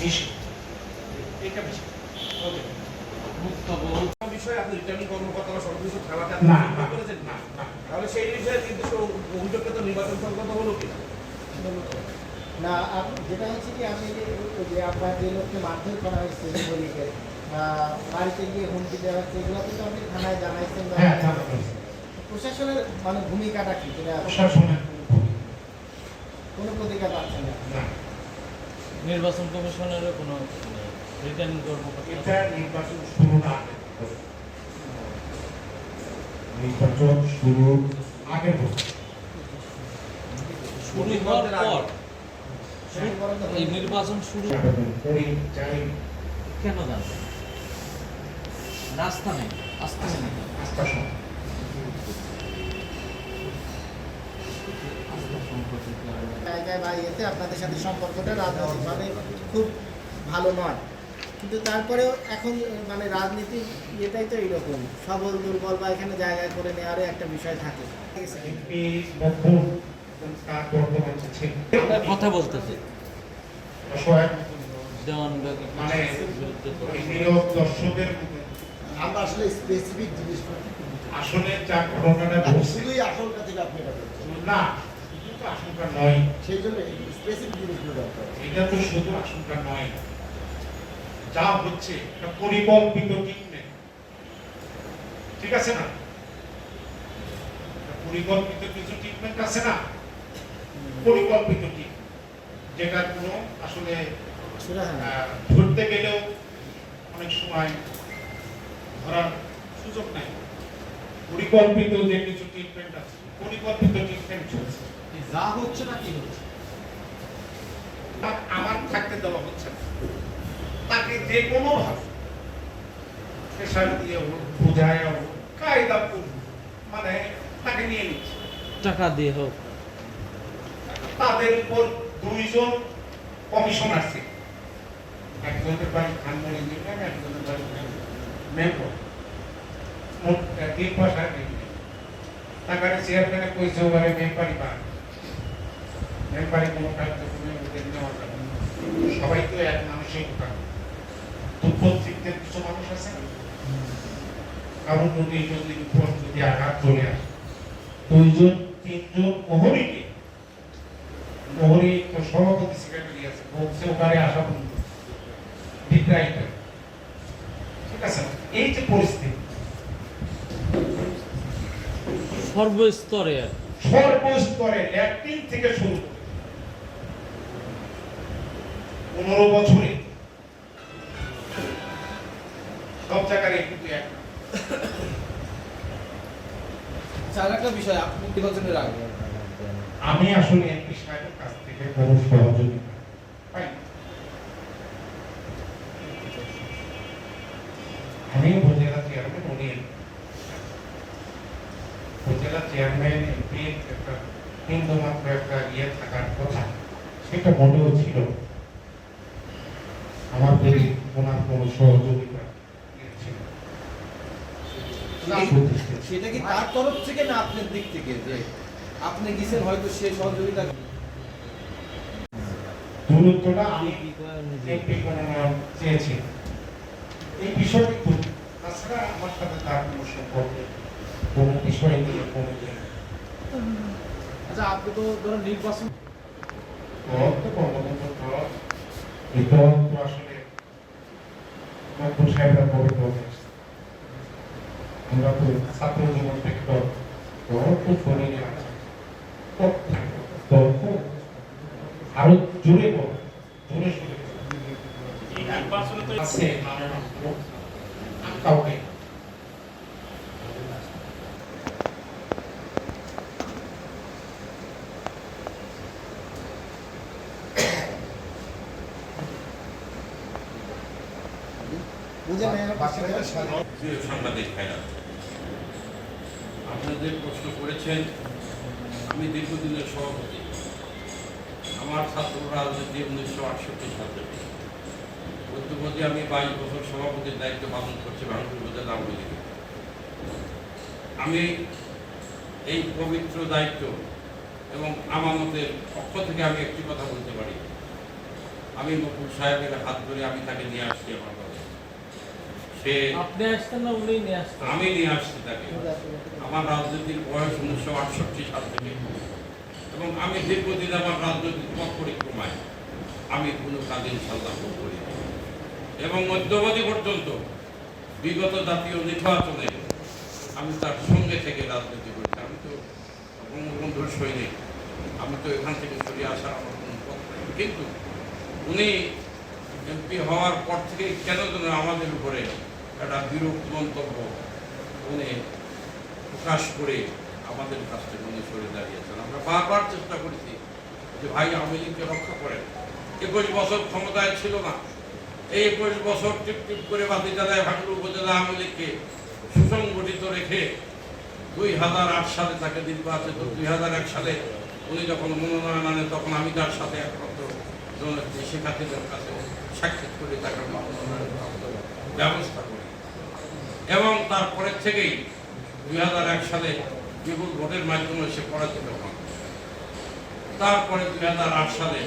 বিষয় এটা বিষয় ওদের। বিষয়ে আপনি রিটার্নিং কর্মকর্তা বা সর্বশেষ খেলাতে আপনি করেছেন না, না। তাহলে সেই বিষয়ে নির্দিষ্ট অভিযোগটা তো নির্বাচন সংক্রান্ত হলো কিনা না যেটা হচ্ছে কি আমি যে- আপনার যে লোককে মারধর করা হয়েছে আহ, বাড়িতে গিয়ে হুমকি দেওয়া হচ্ছে এগুলো কিন্তু আপনি থানায় জানাইছেন বা- জানা হয়েছে। প্রশাসনের মানে ভূমিকাটা কি যেটা প্রশাসনের কোনো প্রতিকার পাচ্ছেন না নির্বাচন কমিশনেরও কোনো রিটার্নিং কর্মকর্তা নির্বাচন শুরু না। নির্বাচন শুরু আগে শুরু হওয়ার পর এই নির্বাচন শুরু কেন জানবেন রাস্তা নেই আসতে নেই। আস্থা আস্থা সম্পর্কে জায়গায় বা ইয়েতে আপনাদের সাথে সম্পর্কটা রাজনৈতিকভাবে খুব ভালো নয়। কিন্তু তারপরেও এখন মানে রাজনীতির ইয়েটাই তো এইরকম। সবল দুর্বল বা এখানে জায়গা করে নেওয়ারও একটা বিষয় থাকে। কথা বলতেছে। মানে আমরা আসলে স্পেসিফিক জিনিসগুলো আসলে যা ঘটনাটা শুধুই আসলটা থেকে আপনি না শুধু আশঙ্কা নয়। সেই জন্য স্পেসিফিক জিনিসগুলো দরকার। এটা তো শুধু আশঙ্কা নয়। যা হচ্ছে এটা পরিকল্পিত ট্রিটমেন্ট ঠিক আছে না? পরিকল্পিত কিছু ট্রিটমেন্ট আছে না? পরিকল্পিত ট্রিটমেন্ট যেটা কোনো আসলে হ্যাঁ। ধরতে গেলেও অনেক সময় ধরার সুযোগ নাই। পরিকল্পিত যে কিছু ট্রিটমেন্ট আছে পরিকল্পিত ট্রিটমেন্ট চলছে। যা হচ্ছে না কি হচ্ছে? আমার থাকতে দেওয়া হচ্ছে না। তাকে যে কোনো ভাবে প্রেশার দিয়ে হোক বোঝায় হোক কায়দা করুন মানে তাকে নিয়ে নিচ্ছে। টাকা দিয়ে হোক। তাদের উপর দুইজন কমিশন আছে। একজনের বাড়ি খানমণি ইঞ্জিনিয়ার একজনের বাড়ি মেম্বর তিন ভাষায় মেম্বার চেয়ারম্যানে কইছে ওবারে মেম্বারই কোনো কার্যক্রমে ওদের নেওয়া যাবে সবাই তো এক মানুষই দোকান দুর্বল চিত্তের কিছু মানুষ আছে। কারণ যদি যদি উপর যদি আঘাত চলে আসে দুইজন তিনজন মোহরীকে মোহরি তো সভাপতি সেক্রেটারি আছে বলছে ওখানে আসা বন্ধ। ঠিক আছে? এই যে পরিস্থিতি সর্বস্তরে। সর্বস্তরে ল্যাট্রিন থেকে শুরু করে পনেরো বছরে। সব জায়গায় কিন্তু এক। একটা বিষয় আপনি নির্বাচনের আগে? আমি আসলে এমপি সাহেবের কাছ থেকে কোনো সহযোগিতা পাই আমি উপজেলা চেয়ারম্যান উনি উপজেলা চেয়ারম্যান এমপি একটা বিন্দুমাত্র একটা ইয়ে থাকার কথা। সেটা মোটেও ছিল প্রতি ওনার কোনো সহযোগিতা। সেটা কি তার তরফ থেকে না আপনার দিক থেকে যে আপনি গেছেন হয়তো সে সহযোগিতা দূরত্বটা আমি এমপি মনোনয়ন চেয়েছি এই বিষয়টি খুব তাছাড়া আমার সাথে তার কোনো সম্পর্ক কোনো বিষয় নিয়ে কোনো আচ্ছা আপনি তো ধরুন নির্বাচন তো দল এই দল আসলে মকবুল সাহেবরা বড় দল আমরা তো ছাত্র জীবন থেকে শরীরে আছে থাকে। আরও জোরে জোরে শুনে আছে মাননীয় লোক। আমি কাউকে বুঝে নেন প্রিয় সাংবাদিক আপনাদের প্রশ্ন করেছেন, আমি দীর্ঘদিনের সভাপতি। আমার ছাত্র রাজনীতি উনিশশো আটষট্টি সাল। মধ্যপতি আমি বাইশ বছর সভাপতির দায়িত্ব পালন করছি ভারতীয় উপজেলা আওয়ামী আমি এই পবিত্র দায়িত্ব এবং আমানতের পক্ষ থেকে আমি একটি কথা বলতে পারি। আমি নকুল সাহেবের হাত ধরে আমি তাকে নিয়ে আসছি আমার সে আপনি আসতেন না উনি নিয়ে আসতেন? আমি নিয়ে আসছি তাকে। আমার রাজনীতির বয়স উনিশশো আটষট্টি সাল থেকে। এবং আমি দীর্ঘদিন আমার রাজনৈতিক পথ পরিক্রমায় আমি কোনো কাজে ইনশাল্লাহ করি এবং মধ্যবধি পর্যন্ত বিগত জাতীয় নির্বাচনে আমি তার সঙ্গে থেকে রাজনীতি করেছি। আমি তো বঙ্গবন্ধুর সৈনিক। আমি তো এখান থেকে সরিয়ে আসার আমার কোনো পথ নেই। কিন্তু উনি এমপি হওয়ার পর থেকে কেন যেন আমাদের উপরে একটা বিরূপ মন্তব্য উনি প্রকাশ করে আমাদের কাছ থেকে উনি সরে দাঁড়িয়েছেন। আমরা বারবার চেষ্টা করেছি যে ভাই, আওয়ামী লীগকে রক্ষা করেন। একুশ বছর ক্ষমতায় ছিল না। এই একুশ বছর টিপ টিপ করে বাতি জ্বালায় ভাটুর উপজেলা আওয়ামী লীগকে সুসংগঠিত রেখে দুই হাজার আট সালে তাকে নির্বাচিত দুই হাজার এক সালে উনি যখন মনোনয়ন আনেন তখন আমি তার সাথে একমাত্র শেখ কাছে সাক্ষাৎ করে তাকে মনোনয়ন ব্যবস্থা এবং তারপরের থেকেই দুই হাজার এক সালে বিপুল ভোটের মাধ্যমে সে পরাজিত হন। তারপরে দুই হাজার আট সালে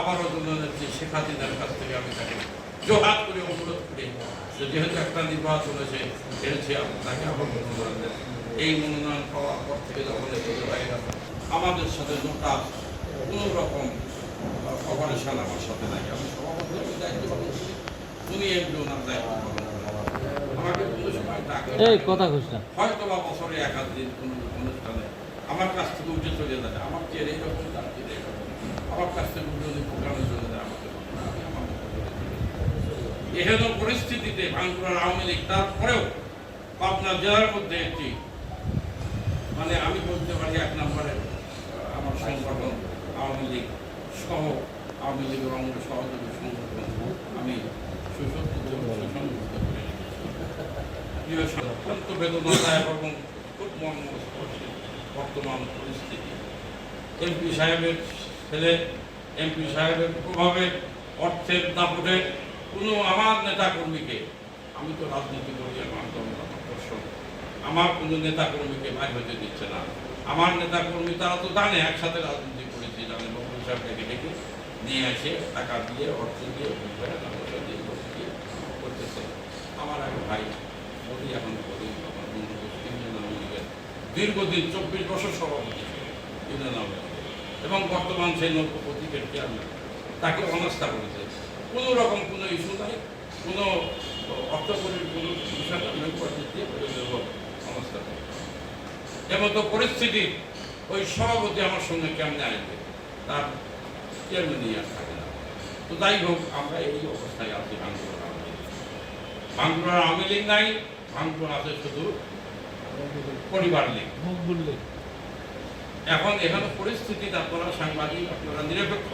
আবারও জননেত্রী শেখ হাসিনার কাছ থেকে আমি তাকে জোহাত করে অনুরোধ করি, যে যেহেতু একটা নির্বাচন এসে আমি তাকে আবার মনোনয়ন দেন এই মনোনয়ন পাওয়ার পর থেকে যখন আমাদের সাথে নোটা কোনো রকম অপারেশন আমার সাথে নাই। আমি সভাপতি দায়িত্ব পালন করি। উনি একজন ওনার দায়িত্ব পালন করেন আমাকে এই কথা না। হয়তো বা বছরে এক আধ দিন কোনো অনুষ্ঠানে আমার কাছ থেকে উঠে চলে যায়। আমার চেয়ে এইরকম তার আমার কাছ থেকে উঠে যদি প্রোগ্রামে চলে যায় আমাকে। এহেন পরিস্থিতিতে বাঁকুড়ার আওয়ামী লীগ, তারপরেও পাবনা জেলার মধ্যে একটি মানে আমি বলতে পারি এক নম্বরে আমার সংগঠন, আওয়ামী লীগ সহ, আওয়ামী লীগের অঙ্গ সহযোগী সংগঠন। আমি সুসজ্জিত এবং সুসংগঠিত করে রেখেছি। সঙ্গে অত্যন্ত বেদনাদায়ক এবং খুব মর্মস্পর্শী বর্তমান পরিস্থিতি। এমপি সাহেবের ছেলে, এমপি সাহেবের প্রভাবে অর্থের দাপটে কোনো আমার নেতাকর্মীকে, আমি তো রাজনীতি করি, আমার দর্শক আমার কোনো নেতাকর্মীকে বাইর হতে দিচ্ছে না। আমার নেতাকর্মী তারা তো জানে, একসাথে রাজনীতি করেছি, জানে বকুল সাহেবকে ডেকে নিয়ে এসে টাকা দিয়ে, অর্থ দিয়ে করতেছে। আমার এক ভাই বলি এখন দীর্ঘদিন চব্বিশ বছর সভাপতি ইউনিয়ন এবং বর্তমান সেই নৌকো প্রতীকের চেয়ারম্যান তাকে অনাস্থা করেছে। কোনো রকম কোনো ইস্যু নাই, কোনো অর্থকরীর কোনো বিষয় দিয়ে অনাস্থা করে এমতো পরিস্থিতি ওই সভাপতি আমার সঙ্গে কেমনে আসবে, তার চেয়ারম্যানই আর থাকে না। তো যাই হোক, আমরা এই অবস্থায় আছি বাংলার আওয়ামী লীগ। বাংলার আওয়ামী লীগ নাই বাংলার আছে শুধু পরিবার লীগ এখন এখানে পরিস্থিতিতে আপনারা সাংবাদিক আপনারা নিরপেক্ষ।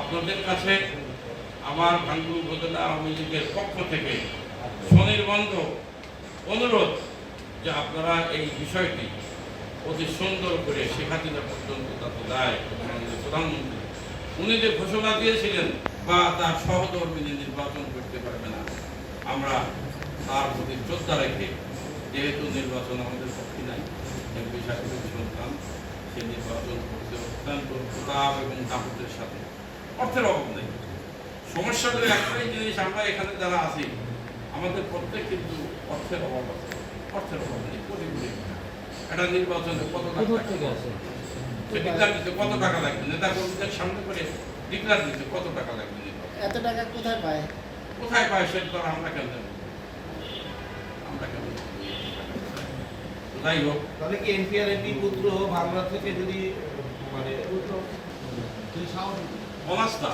আপনাদের কাছে আমার ভাঙ্গুর উপজেলা আওয়ামী লীগের পক্ষ থেকে স্বনির্বন্ধ অনুরোধ যে আপনারা এই বিষয়টি অতি সুন্দর করে শেখ হাসিনা পর্যন্ত তাতে যায় প্রধানমন্ত্রী। উনি যে ঘোষণা দিয়েছিলেন বা তার সহধর্মিনী নির্বাচন করতে পারবে না আমরা তার প্রতি শ্রদ্ধা রেখে যেহেতু নির্বাচন আমাদের পক্ষে নাই এমপি সাহেবের সন্তান সে নির্বাচন করতে অত্যন্ত প্রতাপ এবং দাপটের সাথে। অর্থের অভাব নেই। সমস্যা করে একটাই জিনিস আমরা এখানে যারা আছি আমাদের প্রত্যেক কিন্তু অর্থের অভাব আছে। অর্থের অভাব নেই কোটি কোটি একটা নির্বাচনে কত টাকা ডিক্লার দিতে কত টাকা লাগবে? নেতা কর্মীদের সামনে করে ডিক্লার দিতে কত টাকা লাগবে এত টাকা কোথায় পায়? কোথায় পায় সেটা তো আমরা কেন যাই হোক তাহলে কি এনপিআর এমপি পুত্র বাংলা থেকে যদি মানে অনাস্থা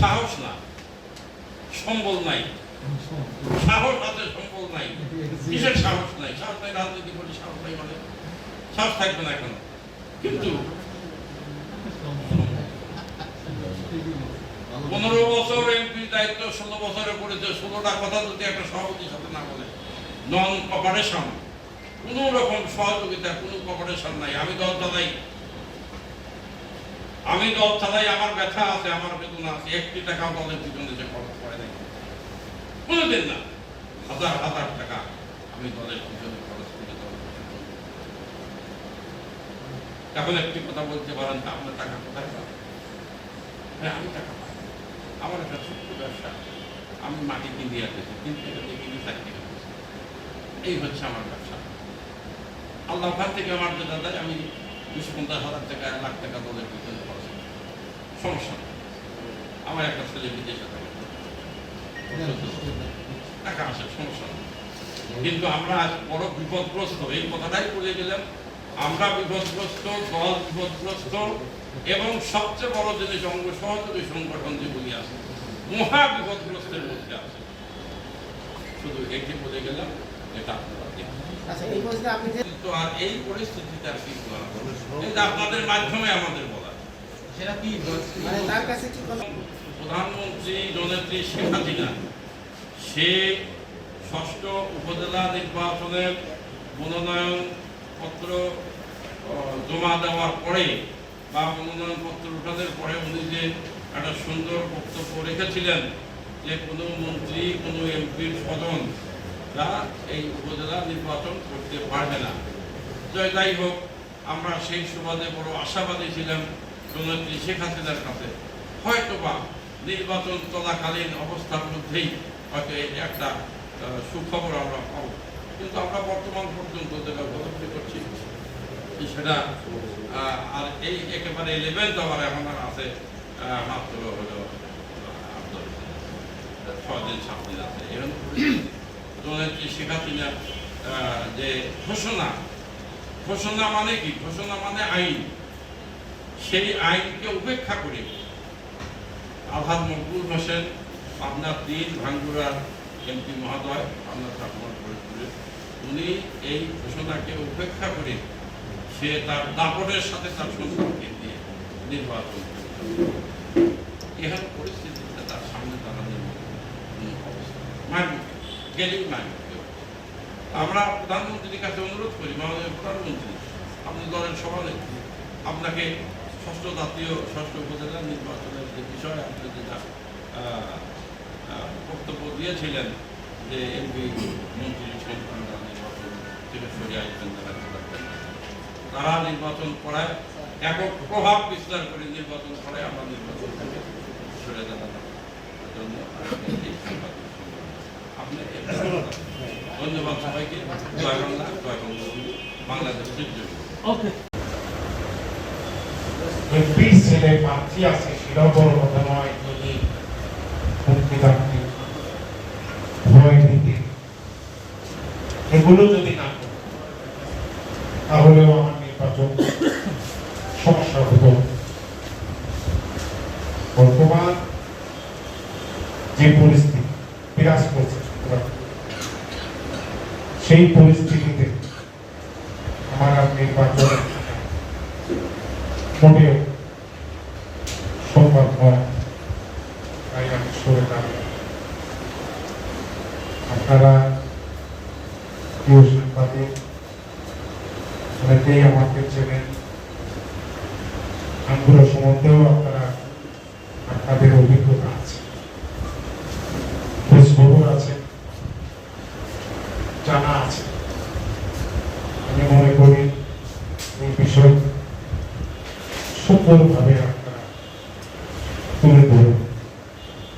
সাহস না সম্বল নাই। সাহস সম্বল নাই কিসের সাহস নাই? সাহস নাই রাজনীতি করি সাহস নাই মানে। সাহস থাকবে না এখন। কিন্তু পনেরো বছর এমপি দায়িত্ব ষোলো বছরে করেছে ষোলোটা কথা যদি একটা সভাপতির সাথে না বলে নন কপারেশন কোনো রকম সহযোগিতা, কোনো কপারেশন নাই। আমি দল চালাই আমি দল চালাই আমার ব্যথা আছে, আমার বেদনা আছে। একটি টাকাও দলের পিছনে যে খরচ করে নাই। কোনোদিন না। হাজার হাজার টাকা আমি দলের পিছনে খরচ করে এখন একটি কথা বলতে পারেন তা আপনার টাকা কোথায় পাবেন? হ্যাঁ আমি টাকা পাই। আমার একটা ছোট্ট ব্যবসা। আমি মাটি কিনে আসতেছি তিন টাকা দিয়ে কিনে চার টাকা বেচি। এই হচ্ছে আমার ব্যবসা। আল্লাহ ওখান থেকে আমার যেটা দেয় আমি দুশো পঞ্চাশ হাজার টাকা, এক লাখ টাকা দলের পিছনে খরচ সমস্যা আমার একটা ছেলে বিদেশে থাকে। টাকা আসে, সমস্যা কিন্তু আমরা আজ বড় বিপদগ্রস্ত। এই কথাটাই বলে গেলাম, আমরা বিপদগ্রস্ত, দল বিপদগ্রস্ত, এবং সবচেয়ে বড় জিনিস অঙ্গ, সহযোগী সংগঠন যেগুলি আছে, মহা বিপদগ্রস্তের মধ্যে আছে। শুধু এটি বলে গেলাম এটা। আচ্ছা এই বলতে আপনি যে কিন্তু আর এই পরিস্থিতিতে আর কি বলা আপনাদের মাধ্যমে আমাদের বলা সেটা কি? মানে তার কাছে কি কোনো প্রধানমন্ত্রী জনেত্রী শেখ হাসিনা সে ষষ্ঠ উপজেলা নির্বাচনের মনোনয়ন পত্র জমা দেওয়ার পরে বা মনোনয়ন পত্র উঠানোর পরে উনি যে একটা সুন্দর বক্তব্য রেখেছিলেন যে কোনো মন্ত্রী কোনো এমপির স্বজন তা এই উপজেলা নির্বাচন করতে পারবে না। যাই হোক, আমরা সেই সুবাদে বড় আশাবাদী ছিলাম জননেত্রী শেখ হাসিনার কাছে। হয়তোবা নির্বাচন চলাকালীন অবস্থার মধ্যেই হয়তো একটা সুখবর আমরা পাবো। কিন্তু আমরা বর্তমান পর্যন্ত যেটা উপলব্ধি করছি সেটা আর এই একেবারে ইলেভেন্থ আবার এখন আর আছে মাত্র হলো ছয় দিন, সাত দিন আছে। জননেত্রী শেখ হাসিনার আহ, যে ঘোষণা ঘোষণা মানে কি? ঘোষণা মানে আইন। সেই আইনকে উপেক্ষা করে আলহাদ মকবুল হোসেন আপনার তিন ভাঙ্গুরার এমপি মহোদয় আপনার ঠাকুমার ফরিদপুরে উনি এই ঘোষণাকে উপেক্ষা করে সে তার দাপটের সাথে তার সন্তানকে দিয়ে নির্বাচন করেছে। এহেন পরিস্থিতিতে তার সামনে দাঁড়ানোর মতো কোনো অবস্থা নেই। মানবে গেলেই মানবে আমরা প্রধানমন্ত্রীর কাছে অনুরোধ করি, মাননীয় প্রধানমন্ত্রী, আপনি দলের সভানেত্রী, আপনাকে ষষ্ঠ জাতীয়, ষষ্ঠ উপজেলা নির্বাচনের যে বিষয়ে, আপনি যেটা বক্তব্য দিয়েছিলেন যে এমপি মন্ত্রী সন্তানরা নির্বাচন থেকে সরে আসবেন তারা তারা নির্বাচন করায় একক প্রভাব বিস্তার করে নির্বাচন করায় আমরা নির্বাচন থেকে সরে দাঁড়ানোর জন্য ধন্যবাদ সবাইকে। জয় বাংলা জয় বঙ্গবন্ধু বাংলাদেশের জন্য। ওকে। এমপি ছেলে প্রার্থী আছে সেটাও বড় কথা নয় যদি মুক্তিপ্রার্থী ভয় দিতে এগুলো যদি না তাহলেও আমার নির্বাচন সমস্যা হতো বর্তমান যে পরিস্থিতি বিরাজ করছে সেই পরিস্থিতিতে আমার আর নির্বাচন মোটেও সম্ভব নয়। তাই আমি সরে আপনারা প্রিয় সাংবাদিক, অনেকেই আপনারা আপনাদের অভিজ্ঞতা